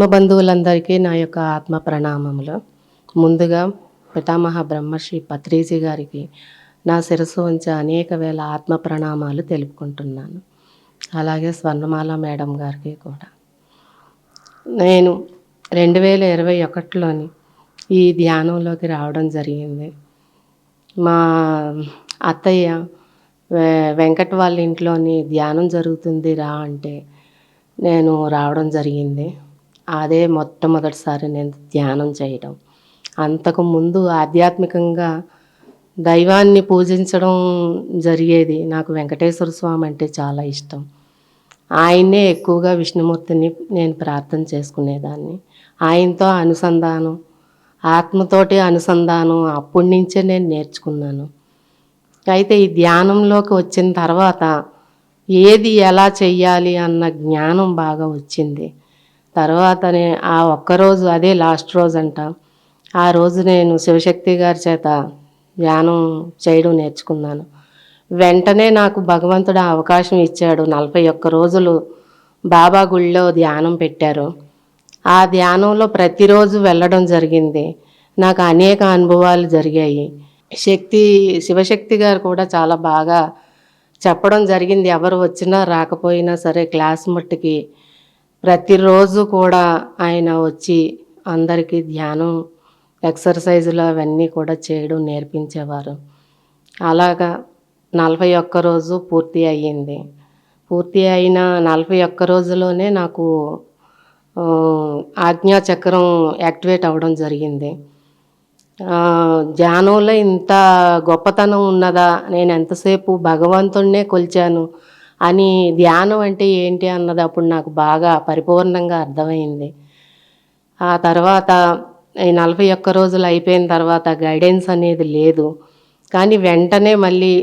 ఆత్మబంధువులందరికీ నా యొక్క ఆత్మ ప్రణామములు. ముందుగా పితామహ బ్రహ్మశ్రీ పత్రీజీ గారికి నా శిరస్సు ఉంచే అనేక వేల ఆత్మ ప్రణామాలు తెలుపుకుంటున్నాను. అలాగే స్వర్ణమాల మేడం గారికి కూడా. నేను రెండు వేల ఇరవై ఒకటిలోని ఈ ధ్యానంలోకి రావడం జరిగింది. మా అత్తయ్య వె- వెంకట్ వాళ్ళ ఇంట్లోని ధ్యానం జరుగుతుంది రా అంటే నేను రావడం జరిగింది. అదే మొట్టమొదటిసారి నేను ధ్యానం చేయడం. అంతకు ముందు ఆధ్యాత్మికంగా దైవాన్ని పూజించడం జరిగేది నాకు వెంకటేశ్వర స్వామి అంటే చాలా ఇష్టం. ఆయన్నే ఎక్కువగా విష్ణుమూర్తిని నేను ప్రార్థన చేసుకునేదాన్ని. ఆయనతో అనుసంధానం ఆత్మతోటి అనుసంధానం అప్పటి నుంచే నేను నేర్చుకున్నాను. అయితే ఈ ధ్యానంలోకి వచ్చిన తర్వాత ఏది ఎలా చెయ్యాలి అన్న జ్ఞానం బాగా వచ్చింది. తర్వాతనే ఆ ఒక్కరోజు అదే లాస్ట్ రోజు అంట ఆ రోజు నేను శివశక్తి గారి చేత ధ్యానం చేయడం నేర్చుకున్నాను. వెంటనే నాకు భగవంతుడు అవకాశం ఇచ్చాడు. నలభై ఒక్క రోజులు బాబా గుళ్ళో ధ్యానం పెట్టారు. ఆ ధ్యానంలో ప్రతిరోజు వెళ్ళడం జరిగింది. నాకు అనేక అనుభవాలు జరిగాయి. శక్తి శివశక్తి గారు కూడా చాలా బాగా చెప్పడం జరిగింది. ఎవరు వచ్చినా రాకపోయినా సరే క్లాస్ మట్టుకి ప్రతిరోజు కూడా ఆయన వచ్చి అందరికీ ధ్యానం ఎక్సర్సైజులు అవన్నీ కూడా చేయడం నేర్పించేవారు. అలాగా నలభై ఒక్క రోజు పూర్తి అయ్యింది. పూర్తి అయిన నలభై ఒక్క రోజులోనే నాకు ఆజ్ఞాచక్రం యాక్టివేట్ అవ్వడం జరిగింది. ధ్యానంలో ఇంత గొప్పతనం ఉన్నదా? నేను ఎంతసేపు భగవంతుడినే కొలిచాను? అని ధ్యానం అంటే ఏంటి అన్నది అప్పుడు నాకు బాగా పరిపూర్ణంగా అర్థమైంది. ఆ తర్వాత ఈ నలభై ఒక్క రోజులు అయిపోయిన తర్వాత గైడెన్స్ అనేది లేదు. కానీ వెంటనే మళ్ళీ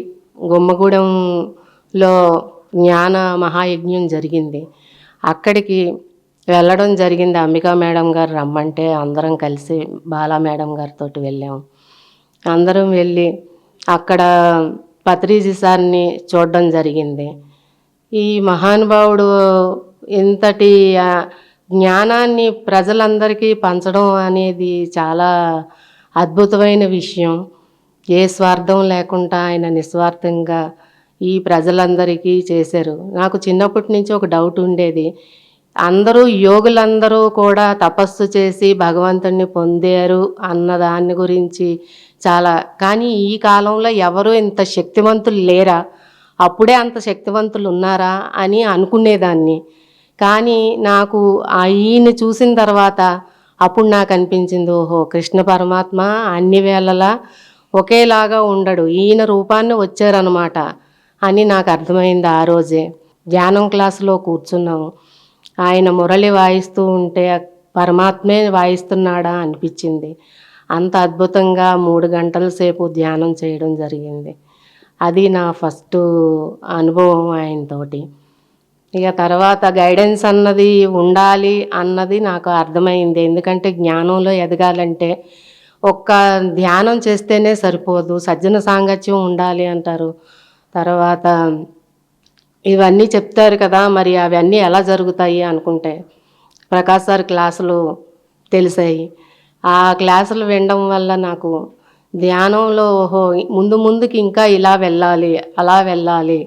గుమ్మగూడెంలో జ్ఞాన మహాయజ్ఞం జరిగింది. అక్కడికి వెళ్ళడం జరిగింది అంబికా మేడం గారు రమ్మంటే అందరం కలిసి బాలా మేడం గారితో వెళ్ళాము అందరం వెళ్ళి అక్కడ పత్రిజీ సార్ని చూడడం జరిగింది. ఈ మహానుభావుడు ఇంతటి జ్ఞానాన్ని ప్రజలందరికీ పంచడం అనేది చాలా అద్భుతమైన విషయం. ఏ స్వార్థం లేకుండా ఆయన నిస్వార్థంగా ఈ ప్రజలందరికీ చేశారు. నాకు చిన్నప్పటి నుంచి ఒక డౌట్ ఉండేది. అందరూ యోగులందరూ కూడా తపస్సు చేసి భగవంతుణ్ణి పొందారు అన్న దాని గురించి చాలా. కానీ ఈ కాలంలో ఎవరు ఇంత శక్తివంతులు లేరా? అప్పుడే అంత శక్తివంతులు ఉన్నారా అని అనుకునేదాన్ని. కానీ నాకు ఆ ఈయన చూసిన తర్వాత అప్పుడు నాకు అనిపించింది ఓహో కృష్ణ పరమాత్మ అన్ని వేళలా ఒకేలాగా ఉండడు ఈయన రూపాన్ని వచ్చారనమాట అని నాకు అర్థమైంది ఆ రోజే. ధ్యానం క్లాసులో కూర్చున్నాము ఆయన మురళి వాయిస్తూ ఉంటే పరమాత్మే వాయిస్తున్నాడా అనిపించింది. అంత అద్భుతంగా మూడు గంటల సేపు ధ్యానం చేయడం జరిగింది. అది నా ఫస్ట్ అనుభవం ఆయనతోటి. ఇక తర్వాత గైడెన్స్ అన్నది ఉండాలి అన్నది నాకు అర్థమైంది. ఎందుకంటే జ్ఞానంలో ఎదగాలంటే ఒక్క ధ్యానం చేస్తేనే సరిపోదు. సజ్జన సాంగత్యం ఉండాలి అంటారు. తర్వాత ఇవన్నీ చెప్తారు కదా మరి అవన్నీ ఎలా జరుగుతాయి అనుకుంటే ప్రకాష్ సార్ క్లాసులు తెలిసాయి. ఆ క్లాసులు వినడం వల్ల నాకు ధ్యానంలో ఓహో ముందు ముందుకి ఇంకా ఇలా వెళ్ళాలి అలా వెళ్ళాలి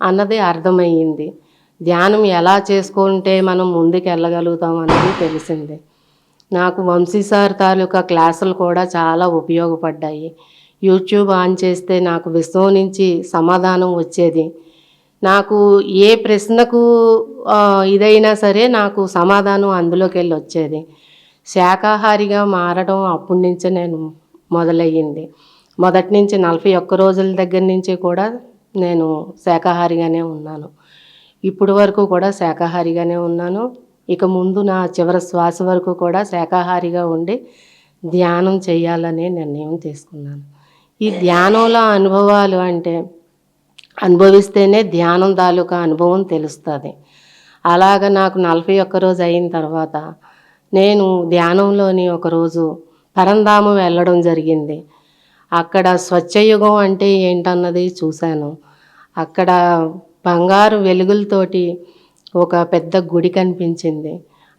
అన్నది అర్థమయ్యింది. ధ్యానం ఎలా చేసుకుంటే మనం ముందుకు వెళ్ళగలుగుతాం అన్నది తెలిసింది. నాకు వంశీ సార్ తాలూకా క్లాసులు కూడా చాలా ఉపయోగపడ్డాయి. యూట్యూబ్ ఆన్ చేస్తే నాకు విశ్వం నుంచి సమాధానం వచ్చేది. నాకు ఏ ప్రశ్నకు ఇదైనా సరే నాకు సమాధానం అందులోకి వెళ్ళి వచ్చేది. శాకాహారిగా మారడం అప్పటి నుంచే నేను మొదలయ్యింది. మొదటి నుంచి నలభై ఒక్క రోజుల దగ్గర నుంచి కూడా నేను శాకాహారిగానే ఉన్నాను. ఇప్పుడు వరకు కూడా శాకాహారిగానే ఉన్నాను. ఇక ముందు నా చివరి శ్వాస వరకు కూడా శాకాహారిగా ఉండి ధ్యానం చేయాలనే నిర్ణయం తీసుకున్నాను. ఈ ధ్యానంలో అనుభవాలు అంటే అనుభవిస్తేనే ధ్యానం తాలూకా అనుభవం తెలుస్తుంది. అలాగ నాకు నలభై ఒక్క రోజు అయిన తర్వాత నేను ధ్యానంలోని ఒకరోజు పరంధామం వెళ్ళడం జరిగింది. అక్కడ స్వచ్ఛయుగం అంటే ఏంటన్నది చూశాను. అక్కడ బంగారు వెలుగులతోటి ఒక పెద్ద గుడి కనిపించింది.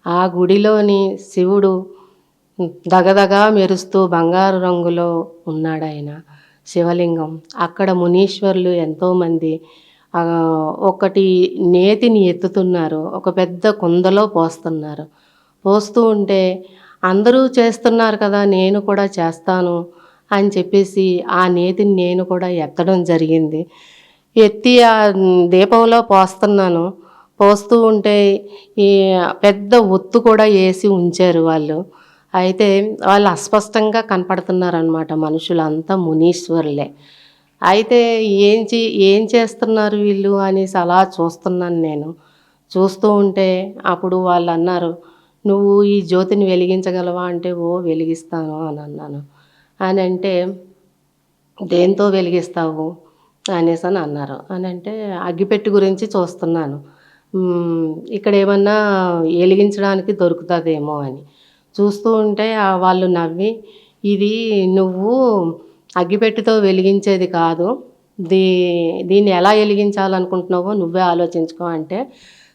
ఆ గుడిలోని శివుడు దగదగా మెరుస్తూ బంగారు రంగులో ఉన్నాడు ఆయన శివలింగం. అక్కడ మునీశ్వరులు ఎంతోమంది ఒకటి నేతిని ఎత్తుతున్నారు. ఒక పెద్ద కుందలో పోస్తున్నారు. పోస్తూ ఉంటే అందరూ చేస్తున్నారు కదా నేను కూడా చేస్తాను అని చెప్పేసి ఆ నేతిని నేను కూడా ఎత్తడం జరిగింది. ఎత్తి ఆ దీపంలో పోస్తున్నాను. పోస్తూ ఉంటే ఈ పెద్ద ఒత్తు కూడా వేసి ఉంచారు వాళ్ళు. అయితే వాళ్ళు అస్పష్టంగా కనపడుతున్నారు అనమాట మనుషులంతా మునీశ్వరులే. అయితే ఏం చే ఏం చేస్తున్నారు వీళ్ళు అనేసి అలా చూస్తున్నాను నేను. చూస్తూ ఉంటే అప్పుడు వాళ్ళు అన్నారు నువ్వు ఈ జ్యోతిని వెలిగించగలవా? అంటే ఓ వెలిగిస్తాను అని అన్నాను. అని అంటే దేంతో వెలిగిస్తావు? అనేసి అని అన్నారు. అని అంటే అగ్గిపెట్టి గురించి చూస్తున్నాను. ఇక్కడ ఏమన్నా వెలిగించడానికి దొరుకుతుందేమో అని. చూస్తూ ఉంటే వాళ్ళు నవ్వి ఇది నువ్వు అగ్గిపెట్టితో వెలిగించేది కాదు. దీ దీన్ని ఎలా వెలిగించాలనుకుంటున్నావో నువ్వే ఆలోచించుకో అంటే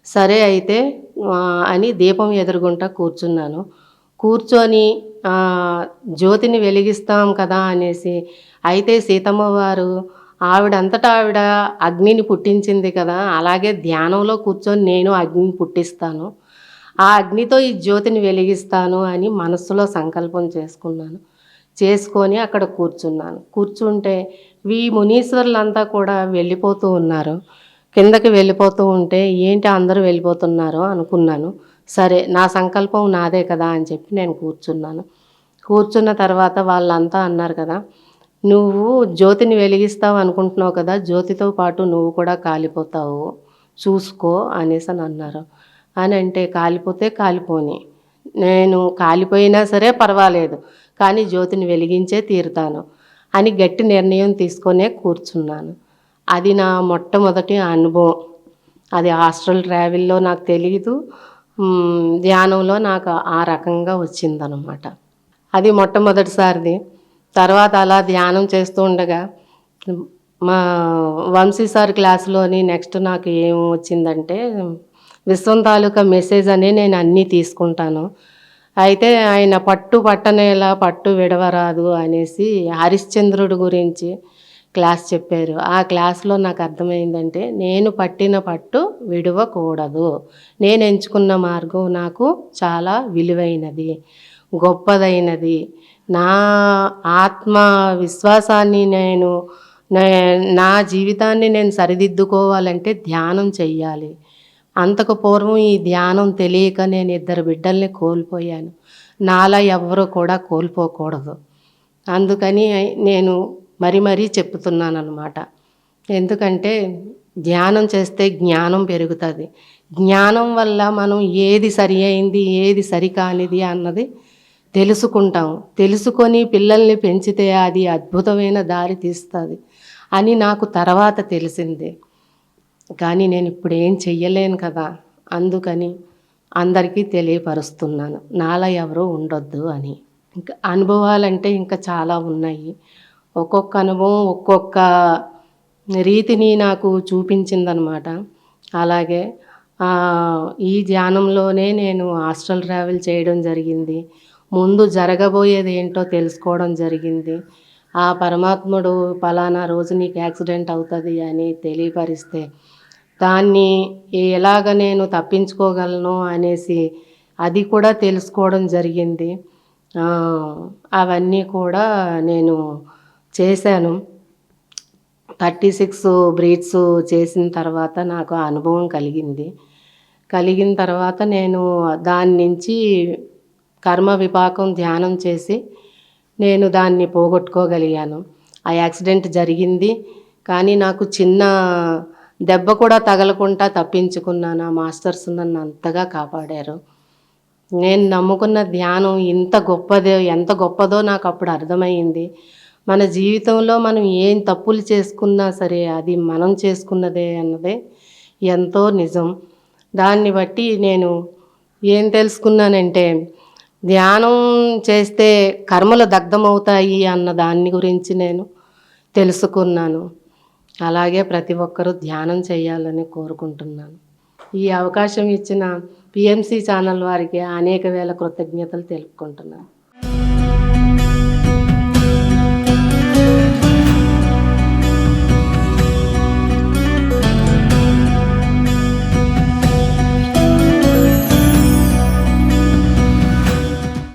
సరే అయితే అని దీపం ఎదురుగుంటా కూర్చున్నాను. కూర్చొని జ్యోతిని వెలిగిస్తాం కదా అనేసి అయితే సీతమ్మ వారు ఆవిడంతటా ఆవిడ అగ్నిని పుట్టించింది కదా అలాగే ధ్యానంలో కూర్చొని నేను అగ్నిని పుట్టిస్తాను. ఆ అగ్నితో ఈ జ్యోతిని వెలిగిస్తాను అని మనస్సులో సంకల్పం చేసుకున్నాను. చేసుకొని అక్కడ కూర్చున్నాను. కూర్చుంటే వీ మునీశ్వర్లంతా కూడా వెళ్ళిపోతూ ఉన్నారు. కిందకి వెళ్ళిపోతూ ఉంటే ఏంటి అందరూ వెళ్ళిపోతున్నారు అనుకున్నాను. సరే నా సంకల్పం నాదే కదా అని చెప్పి నేను కూర్చున్నాను. కూర్చున్న తర్వాత వాళ్ళంతా అన్నారు కదా నువ్వు జ్యోతిని వెలిగిస్తావు అనుకుంటున్నావు కదా జ్యోతితో పాటు నువ్వు కూడా కాలిపోతావు చూసుకో అనేసి అని అన్నారు. అని అంటే కాలిపోతే కాలిపోని నేను కాలిపోయినా సరే పర్వాలేదు కానీ జ్యోతిని వెలిగించే తీరుతాను అని గట్టి నిర్ణయం తీసుకొనే కూర్చున్నాను. అది నా మొట్టమొదటి అనుభవం. అది హాస్టల్ ట్రావెల్లో నాకు తెలియదు ధ్యానంలో నాకు ఆ రకంగా వచ్చిందనమాట అది మొట్టమొదటిసారిది. తర్వాత అలా ధ్యానం చేస్తూ ఉండగా మా వంశీ సార్ క్లాసులోని నెక్స్ట్ నాకు ఏం వచ్చిందంటే విశ్వం తాలూకా మెసేజ్ అనే నేను అన్నీ తీసుకుంటాను. అయితే ఆయన పట్టు పట్టనేలా పట్టు విడవరాదు అనేసి హరిశ్చంద్రుడి గురించి క్లాస్ చెప్పారు. ఆ క్లాస్లో నాకు అర్థమైందంటే నేను పట్టిన పట్టు విడవకూడదు. నేను ఎంచుకున్న మార్గం నాకు చాలా విలువైనది గొప్పదైనది. నా ఆత్మ విశ్వాసాన్ని నేను నా జీవితాన్ని నేను సరిదిద్దుకోవాలంటే ధ్యానం చెయ్యాలి. అంతకు పూర్వం ఈ ధ్యానం తెలియక నేను ఇద్దరు బిడ్డల్ని కోల్పోయాను. నాలా ఎవరు కూడా కోల్పోకూడదు. అందుకని నేను మరీ మరీ చెప్తున్నాను అనమాట ఎందుకంటే ధ్యానం చేస్తే జ్ఞానం పెరుగుతుంది. జ్ఞానం వల్ల మనం ఏది సరి అయింది ఏది సరికానిది అన్నది తెలుసుకుంటాం. తెలుసుకొని పిల్లల్ని పెంచితే అది అద్భుతమైన దారి తీస్తుంది అని నాకు తర్వాత తెలిసింది. కానీ నేను ఇప్పుడు ఏం చెయ్యలేను కదా. అందుకని అందరికీ తెలియపరుస్తున్నాను. నాలా ఎవరూ ఉండొద్దు అని. ఇంకా అనుభవాలంటే ఇంకా చాలా ఉన్నాయి. ఒక్కొక్క అనుభవం ఒక్కొక్క రీతిని నాకు చూపించిందనమాట. అలాగే ఈ ధ్యానంలోనే నేను హాస్టల్ ట్రావెల్ చేయడం జరిగింది. ముందు జరగబోయేది ఏంటో తెలుసుకోవడం జరిగింది. ఆ పరమాత్ముడు పలానా రోజు నీకు యాక్సిడెంట్ అవుతుంది అని తెలియపరిస్తే దాన్ని ఎలాగ నేను తప్పించుకోగలను అనేసి అది కూడా తెలుసుకోవడం జరిగింది. అవన్నీ కూడా నేను చేశాను. థర్టీ సిక్స్ బ్రీడ్స్ చేసిన తర్వాత నాకు ఆ అనుభవం కలిగింది. కలిగిన తర్వాత నేను దాని నుంచి కర్మ విపాకం ధ్యానం చేసి నేను దాన్ని పోగొట్టుకోగలిగాను. ఆ యాక్సిడెంట్ జరిగింది. కానీ నాకు చిన్న దెబ్బ కూడా తగలకుండా తప్పించుకున్నాను. ఆ మాస్టర్స్ నన్ను అంతగా కాపాడారు. నేను నమ్ముకున్న ధ్యానం ఇంత గొప్పదో ఎంత గొప్పదో నాకు అప్పుడు అర్థమైంది. మన జీవితంలో మనం ఏం తప్పులు చేసుకున్నా సరే అది మనం చేసుకున్నదే అన్నదే ఎంతో నిజం. దాన్ని బట్టి నేను ఏం తెలుసుకున్నానంటే ధ్యానం చేస్తే కర్మలు దగ్ధమవుతాయి అన్న దాన్ని గురించి నేను తెలుసుకున్నాను. అలాగే ప్రతి ఒక్కరూ ధ్యానం చేయాలని కోరుకుంటున్నాను. ఈ అవకాశం ఇచ్చిన పిఎంసి ఛానల్ వారికి అనేక వేల కృతజ్ఞతలు తెలుపుకుంటున్నాను.